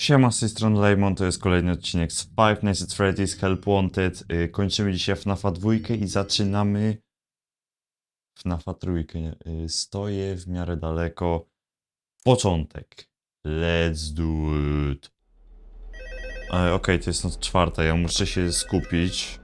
Siema, z tej strony to jest kolejny odcinek z Five Nights at Freddy's Help Wanted. Yy, kończymy dzisiaj FNAFa dwójkę i zaczynamy FNAFa trójkę. Yy, stoję w miarę daleko. Początek. Let's do it. E, Okej, to jest noc czwarta, ja muszę się skupić.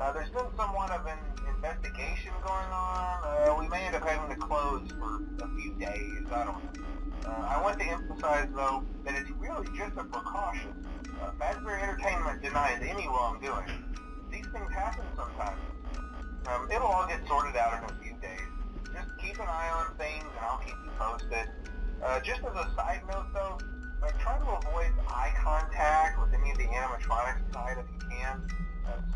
Uh, there's been somewhat of an investigation going on. Uh, we may end up having to close for a few days. I don't know. Uh, I want to emphasize, though, that it's really just a precaution. Uh, Fazbear Entertainment denies any wrongdoing. These things happen sometimes. Um, it'll all get sorted out in a few days. Just keep an eye on things, and I'll keep you posted. Uh, just as a side note, though, uh, try to avoid eye contact with any of the animatronics side if you can.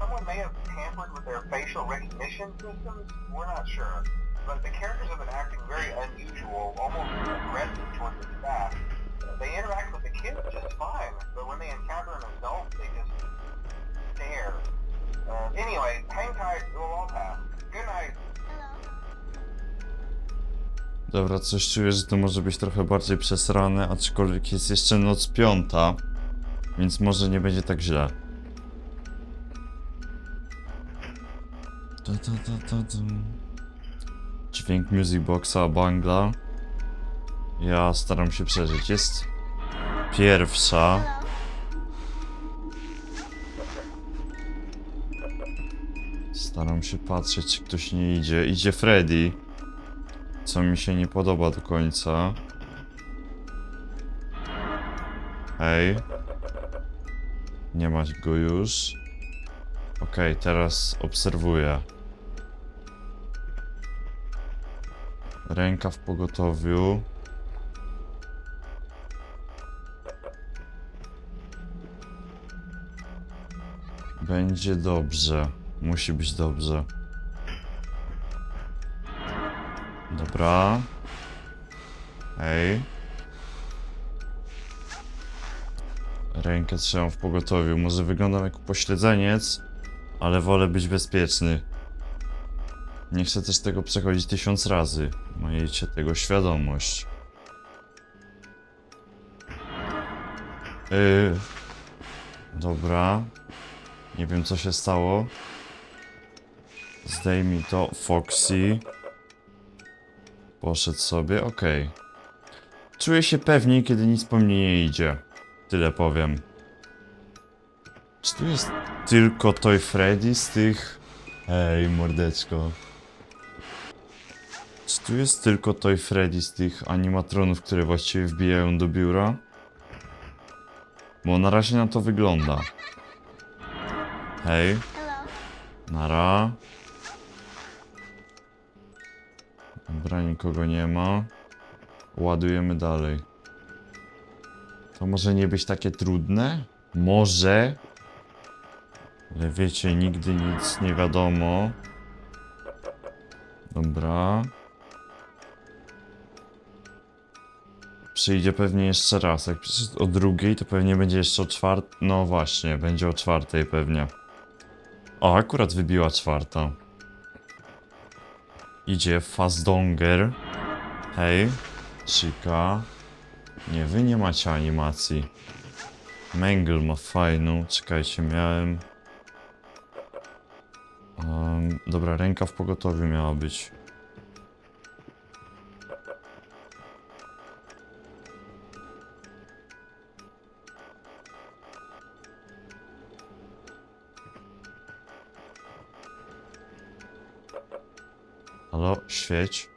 Someone may have tampered with their facial recognition systems. We're not sure. But the characters have been acting very unusual, almost aggressive towards the staff. They interact with the kids just fine, but when they encounter an adult, they just stare. Uh, anyway, hang tight, it will all pass. Good night. Dobra, coś czuję, że to może być trochę bardziej przesrane, aczkolwiek jest jeszcze noc piąta, więc może nie będzie tak źle. Ta, ta, ta, ta, ta. Dźwięk Music Boxa Bangla. Ja staram się przeżyć. Jest pierwsza. Staram się patrzeć, czy ktoś nie idzie. Idzie Freddy. Co mi się nie podoba do końca. Hej. Nie ma go już. Okej, teraz obserwuję. Ręka w pogotowiu. Będzie dobrze. Musi być dobrze. Dobra. Hej. Rękę trzymam w pogotowiu. Może wyglądam jak pośledzeniec, ale wolę być bezpieczny. Nie chcę też tego przechodzić tysiąc razy. Miejcie tego świadomość. Yy. Dobra. Nie wiem co się stało. Zdejmij to, Foxy. Poszedł sobie, okej. Czuję się pewniej, kiedy nic po mnie nie idzie. Tyle powiem. Czy tu jest tylko Toy Freddy z tych... Ej, mordeczko. Czy tu jest tylko Toy Freddy z tych animatronów, które właściwie wbijają do biura? Bo na razie na to wygląda. Hej. Nara. Dobra, nikogo nie ma. Ładujemy dalej. To może nie być takie trudne? Może. Ale wiecie, nigdy nic nie wiadomo. Dobra. Przyjdzie pewnie jeszcze raz. Jak przyszedł o drugiej, to pewnie będzie jeszcze o czwartej. No właśnie, będzie o czwartej pewnie. O, akurat wybiła czwarta. Idzie Fazdonger. Hej, Chica. Nie, wy nie macie animacji. Mangle ma fajną. Czekajcie, miałem... Dobra, ręka w pogotowiu miała być. Halo, świeć.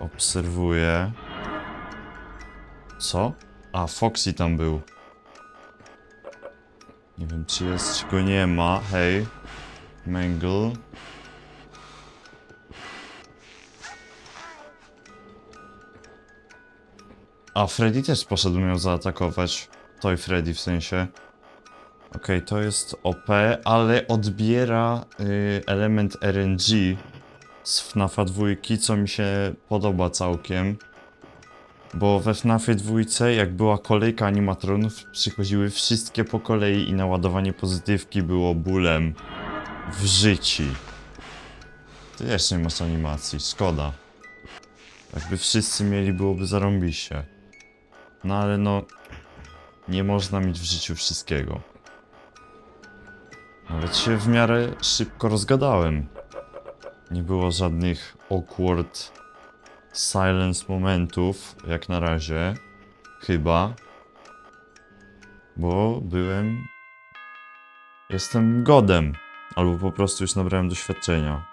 Obserwuję. Co? A, Foxy tam był. Wiem, czy jest, czy go nie ma. Hej. Mangle. A, Freddy też poszedł miał zaatakować. Toy Freddy w sensie. Okej, to jest OP, ale odbiera y, element RNG z FNAFa 2, co mi się podoba całkiem. Bo we FNAFie dwójce, jak była kolejka animatronów, przychodziły wszystkie po kolei i naładowanie pozytywki było bólem w życiu. Ty jeszcze nie masz animacji, szkoda. Jakby wszyscy mieli, byłoby zarąbiście. No ale no, nie można mieć w życiu wszystkiego. Nawet się w miarę szybko rozgadałem. Nie było żadnych awkward silence momentów, jak na razie. Chyba. Bo byłem. Jestem godem. Albo po prostu już nabrałem doświadczenia.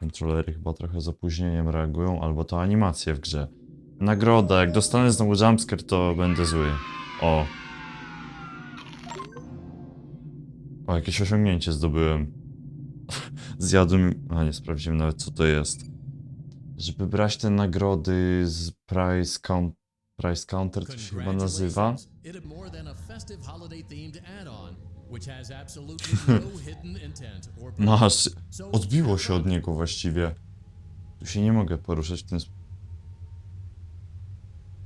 Kontrolery chyba trochę z opóźnieniem reagują, albo to animacje w grze. Nagroda, jak dostanę znowu jumpscare, to będę zły. O. O, jakieś osiągnięcie zdobyłem. Zjadłem. A nie sprawdziłem nawet co to jest. Żeby brać te nagrody z Price, Count, price Counter, to się chyba nazywa. Absolutely no Masz. Odbiło się od niego właściwie. Tu się nie mogę poruszać w ten sposób.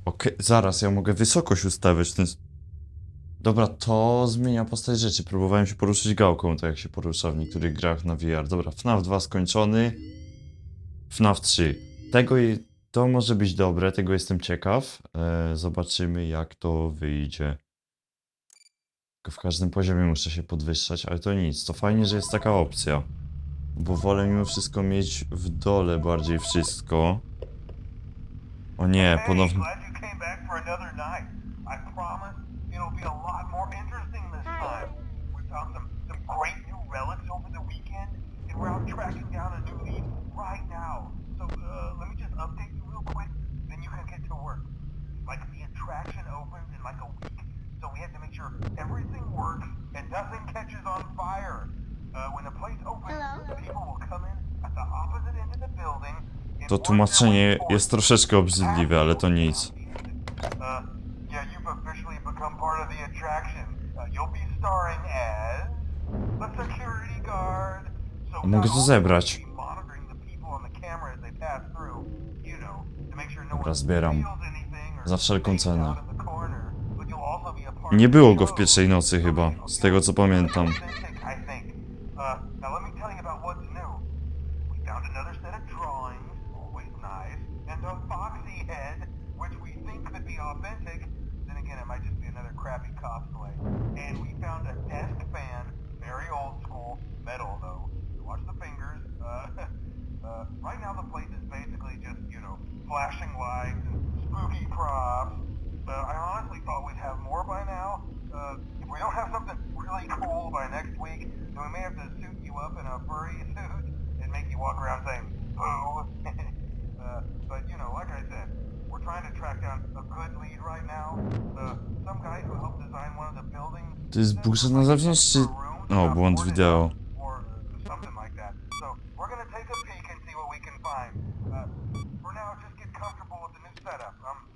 Okej, zaraz, ja mogę wysokość ustawiać w ten sp- Dobra, to zmienia postać rzeczy. Próbowałem się poruszyć gałką, tak jak się porusza w niektórych grach na VR. Dobra, FNAF 2 skończony. FNAF 3. Tego i to może być dobre, tego jestem ciekaw. E, zobaczymy jak to wyjdzie. Tylko w każdym poziomie muszę się podwyższać, ale to nic. To fajnie, że jest taka opcja. Bo wolę mimo wszystko mieć w dole bardziej wszystko. O nie, Hey, ponownie. glad it'll be a lot more interesting this time. We found some, some great new relics over the weekend, and we're out tracking down a new lead right now. So uh, let me just update you real quick, then you can get to work. Like the attraction opens in like a week, so we have to make sure everything works and nothing catches on fire. Uh, when the place opens, people will come in at the opposite end of the building. To tłumaczenie jest troszeczkę obrzydliwe, ale to nic. Uh, yeah, you've officially become part of the attraction. Uh, you'll be starring as a security guard. So Mogę not to only zebrać. will you be monitoring the people on the camera as they pass through, you know, to make sure no Dobra, one zbieram. steals anything or Za wszelką fakes cenę. out in the corner, but you'll also be a part Nie było go w pierwszej nocy chyba, z tego co pamiętam. Right now the place is basically just, you know, flashing lights and spooky props. Uh, I honestly thought we'd have more by now. Uh, if we don't have something really cool by next week, then we may have to suit you up in a furry suit and make you walk around saying, boo. uh, but, you know, like I said, we're trying to track down a good lead right now. Uh, some guy who helped design one of the buildings. To jest burza na zewnątrz, czy... O, błąd wideo. Comfortable with the new setup. Um,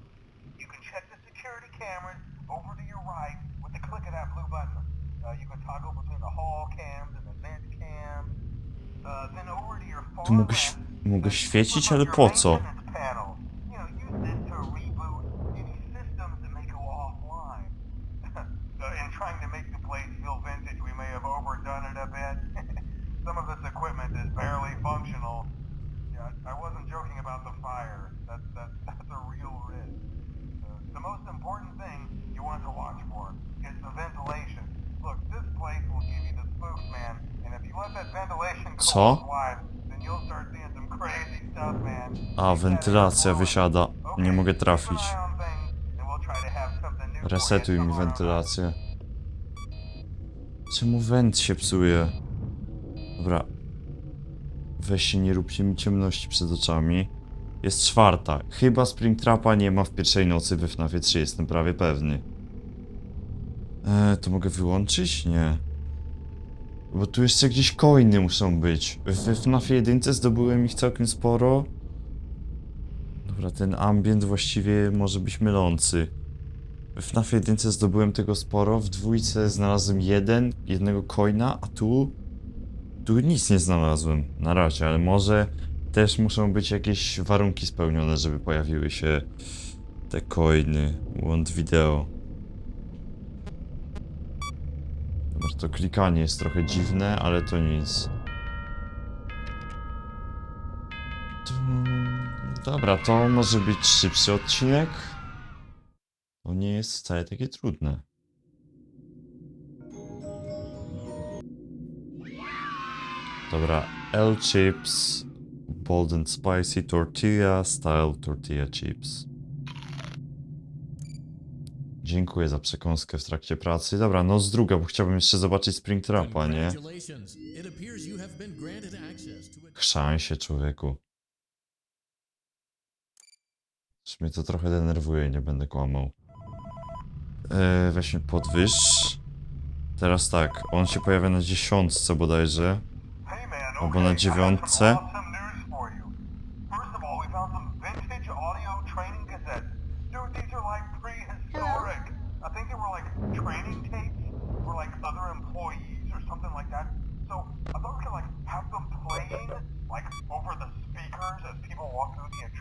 you can check the security cameras over to your right with the click of that blue button. Uh, you can toggle between the hall cams and the vent cams. Uh, then over to your far Tu mogę, left, mogę uh, świecić, ale po co? Man. A, wentylacja wysiada. Nie mogę trafić. Resetuj mi wentylację. Czemu went się psuje? Dobra. Weź się, nie róbcie mi ciemności przed oczami. Jest czwarta. Chyba Springtrapa nie ma w pierwszej nocy we FNAFie 3, jestem prawie pewny. Eee, to mogę wyłączyć? Nie. Bo tu jeszcze gdzieś coiny muszą być. We FNAFie 1 zdobyłem ich całkiem sporo. Dobra, ten ambient właściwie może być mylący. W FNAF 1 zdobyłem tego sporo, w dwójce znalazłem jeden, jednego coina, a tu... Tu nic nie znalazłem, na razie, ale może też muszą być jakieś warunki spełnione, żeby pojawiły się te coiny. Łąd wideo. Dobra, to klikanie jest trochę dziwne, ale to nic. Tum, Dobra, to może być szybszy odcinek. To nie jest wcale takie trudne. Dobra, L chips, bold and spicy tortilla, style tortilla chips. Dziękuję za przekąskę w trakcie pracy. Dobra, no z druga, bo chciałbym jeszcze zobaczyć Springtrapa, nie? Chrzan się, człowieku. Już mnie to trochę denerwuje, nie będę kłamał. Eee, weźmy podwyż. Teraz tak, on się pojawia na dziesiątce bodajże. Albo na dziewiątce. some awesome news for you. First of all, we found some vintage audio training cassettes. Dude, these are like prehistoric. I think they were like training tapes for like other employees or something like that. So I thought we could like have them playing like over the speakers as people walk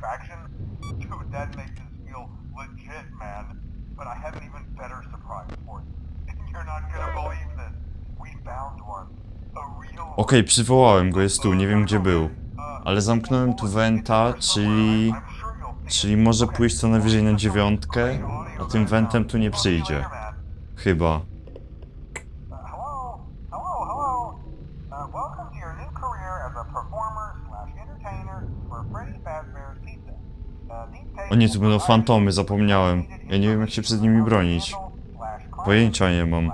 attraction. Dude, that makes us feel legit, man. But I have an even better surprise for you. You're not gonna believe this. We found one. A real Okej, przywołałem go, jest tu, nie wiem gdzie był. Ale zamknąłem tu Venta, czyli... Czyli może pójść co najwyżej na dziewiątkę, a tym Ventem tu nie przyjdzie. Chyba. Hello, hello, hello. Uh, welcome to your new career as a performer slash entertainer for Freddy Fazbear's Pizza. Uh, these tapes O nie, tu będą fantomy, zapomniałem. Ja nie wiem jak się przed nimi bronić. Pojęcia nie mam.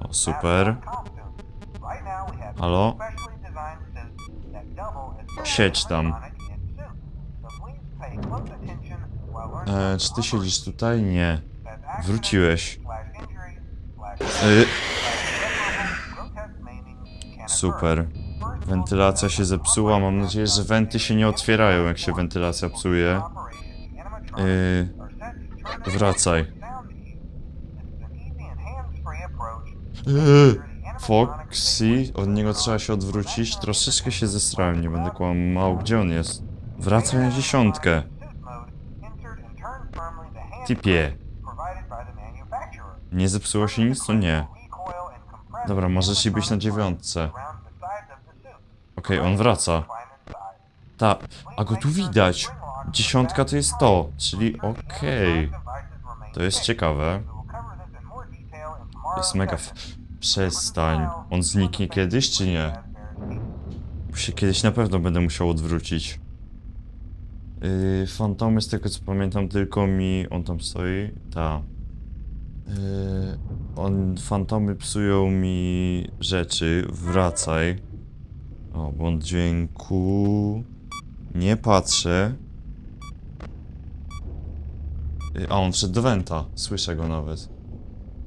O, super. Halo? Siedź tam. E, czy ty siedzisz tutaj? Nie. Wróciłeś. Y, super. Wentylacja się zepsuła, mam nadzieję, że wenty się nie otwierają jak się wentylacja psuje. Y, wracaj. Yy, Foxy, od niego trzeba się odwrócić. Troszeczkę się zesrałem, nie będę kłamał. Gdzie on jest? Wracaj na dziesiątkę. Typie. Nie zepsuło się nic? To nie. Dobra, możesz i być na dziewiątce. Okej, on wraca. Ta, a go tu widać. Dziesiątka to jest to, czyli okej. To jest ciekawe. Jest mega... F... Przestań. On zniknie kiedyś, czy nie? Bo kiedyś na pewno będę musiał odwrócić. Yy, fantomy, z tego co pamiętam, tylko mi... On tam stoi? Ta. Yy, on... Fantomy psują mi rzeczy. Wracaj. O, błąd dźwięku... Nie patrzę. A, on wszedł do Wenta. Słyszę go nawet.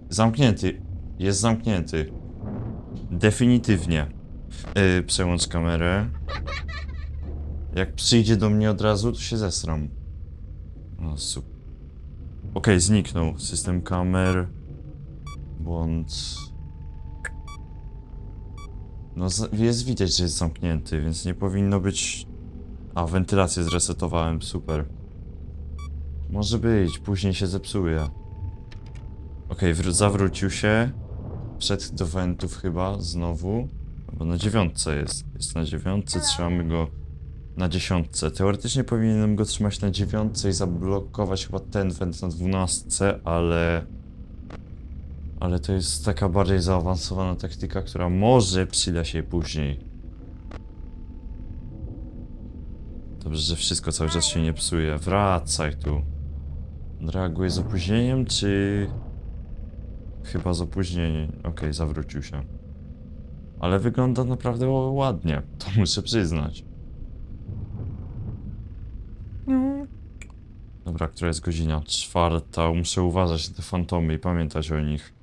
Zamknięty. Jest zamknięty. Definitywnie. Yy, przełącz kamerę. Jak przyjdzie do mnie od razu, to się zesram. O, super. Okej, zniknął. System kamer. Błąd. No, jest widać, że jest zamknięty, więc nie powinno być... A, wentylację zresetowałem, super. Może być, później się zepsuje. Okej, wr- zawrócił się. Wszedł do wentów chyba, znowu. Bo na dziewiątce jest. Jest na dziewiątce, trzymamy go na dziesiątce. Teoretycznie powinienem go trzymać na dziewiątce i zablokować chyba ten went na dwunastce, ale... Ale to jest taka bardziej zaawansowana taktyka, która może przyda się później. Dobrze, że wszystko cały czas się nie psuje. Wracaj tu. Reaguje z opóźnieniem, czy... Chyba z opóźnieniem. Okej, zawrócił się. Ale wygląda naprawdę ładnie, to muszę przyznać. Dobra, która jest godzina? Czwarta. Muszę uważać na te fantomy i pamiętać o nich.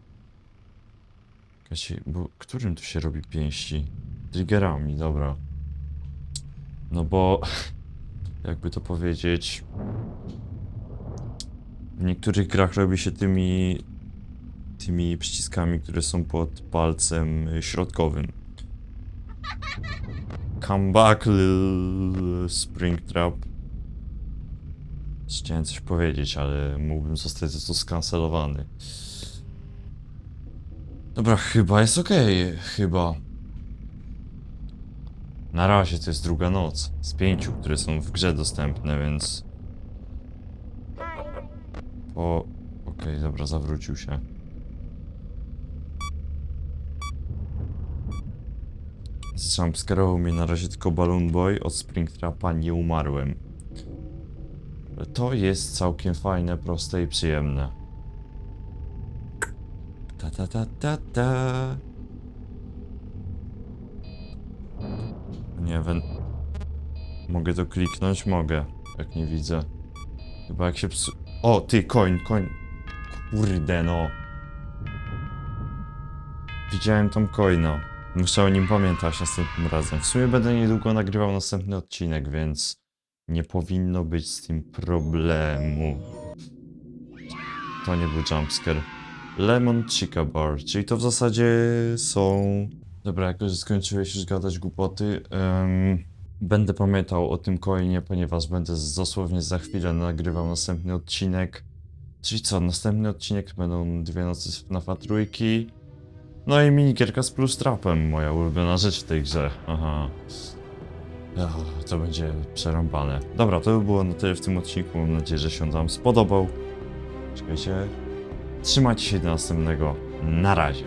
Jakaś, bo którym tu się robi pięści? Triggerami, dobra. No bo... Jakby to powiedzieć... W niektórych grach robi się tymi... Tymi przyciskami, które są pod palcem środkowym. Come back, lil Springtrap. Chciałem coś powiedzieć, ale mógłbym zostać za to skancelowany. Dobra, chyba jest okej, chyba. Na razie to jest druga noc z pięciu, które są w grze dostępne, więc... Po... Okej, dobra, zawrócił się. Jumpscare'ował mnie na razie tylko Balloon Boy, od Springtrapa nie umarłem. To jest całkiem fajne, proste i przyjemne. Ta ta ta ta ta. Nie wiem. Mogę to kliknąć? Mogę. Jak nie widzę. Chyba jak się psu... O, ty, coin, coin. Kurde no. Widziałem tą coina. Muszę o nim pamiętać następnym razem. W sumie będę niedługo nagrywał następny odcinek, więc nie powinno być z tym problemu. To nie był jumpscare. Lemon Chica Bar, czyli to w zasadzie są... Dobra, jako że skończyłeś już gadać głupoty, em, będę pamiętał o tym coinie, ponieważ będę dosłownie za chwilę nagrywał następny odcinek. Czyli co, następny odcinek będą dwie nocy z FNAFa trójki. No i minigierka z plus trapem, moja ulubiona rzecz w tej grze. Aha. Ech, to będzie przerąbane. Dobra, to by było na tyle w tym odcinku. Mam nadzieję, że się Wam spodobał. Czekajcie. Trzymajcie się do następnego. Na razie.